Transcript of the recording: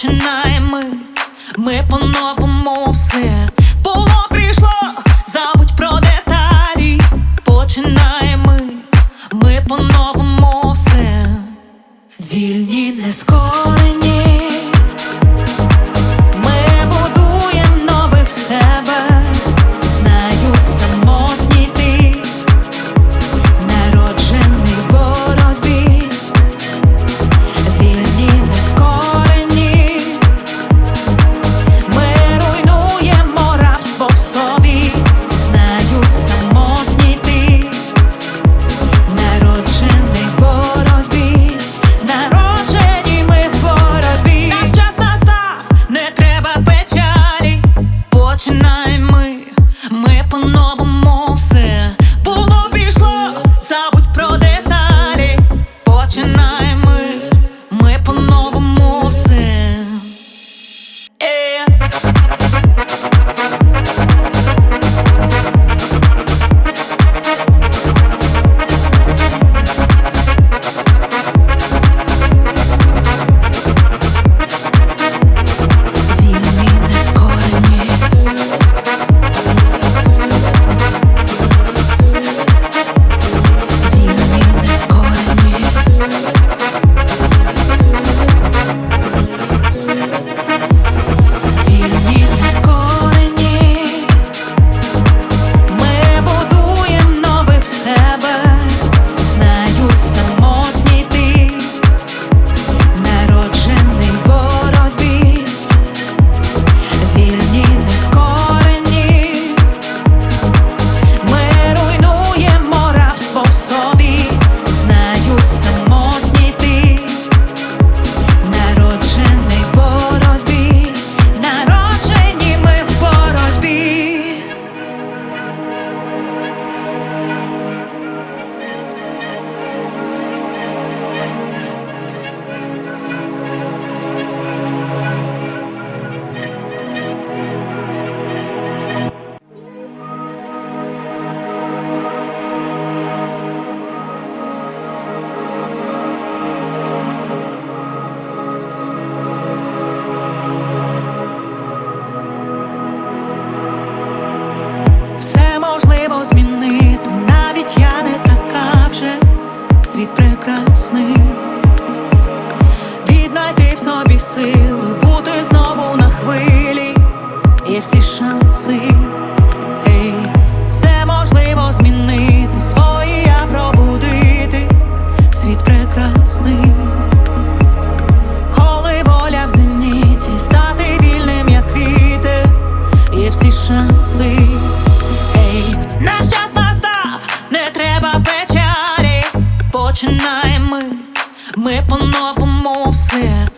починаємо. Ми, ми по-новому все було прийшло, забудь про деталі, починаємо. Ми, ми по-новому все, вільні не скорені. починаємо ми, ми по-новому все.